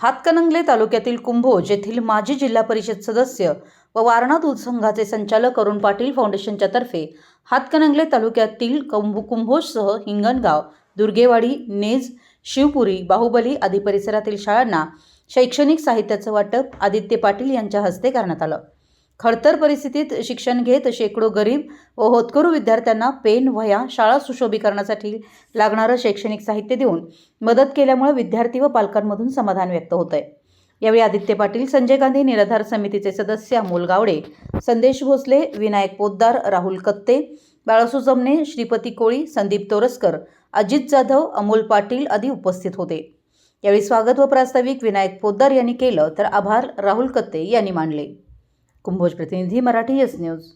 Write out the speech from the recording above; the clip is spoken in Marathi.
हातकणंगले तालुक्यातील कुंभोज येथील माजी जिल्हा परिषद सदस्य व वारणा दूध संघाचे संचालक अरुण पाटील फाउंडेशनच्या तर्फे हातकणंगले तालुक्यातील कुंभ कुंभोजसह हिंगणगाव दुर्गेवाडी नेज शिवपुरी बाहुबली आदी परिसरातील शाळांना शैक्षणिक साहित्याचं वाटप आदित्य पाटील यांच्या हस्ते करण्यात आलं. खडतर परिस्थितीत शिक्षण घेत शेकडो गरीब व होतकरू विद्यार्थ्यांना पेन वह्या शाळा सुशोभीकरणासाठी लागणारं शैक्षणिक साहित्य देऊन मदत केल्यामुळे विद्यार्थी व पालकांमधून समाधान व्यक्त होत आहे यावेळी आदित्य पाटील संजय गांधी निराधार समितीचे सदस्य अमोल गावडे संदेश भोसले विनायक पोद्दार राहुल कत्ते बाळासू जमणे श्रीपती कोळी संदीप तोरसकर अजित जाधव अमोल पाटील आदी उपस्थित होते. यावेळी स्वागत व प्रास्ताविक विनायक पोद्दार यांनी केलं तर आभार राहुल कत्ते यांनी मानले. कुंभोज प्रतिनिधी मराठी एस न्यूज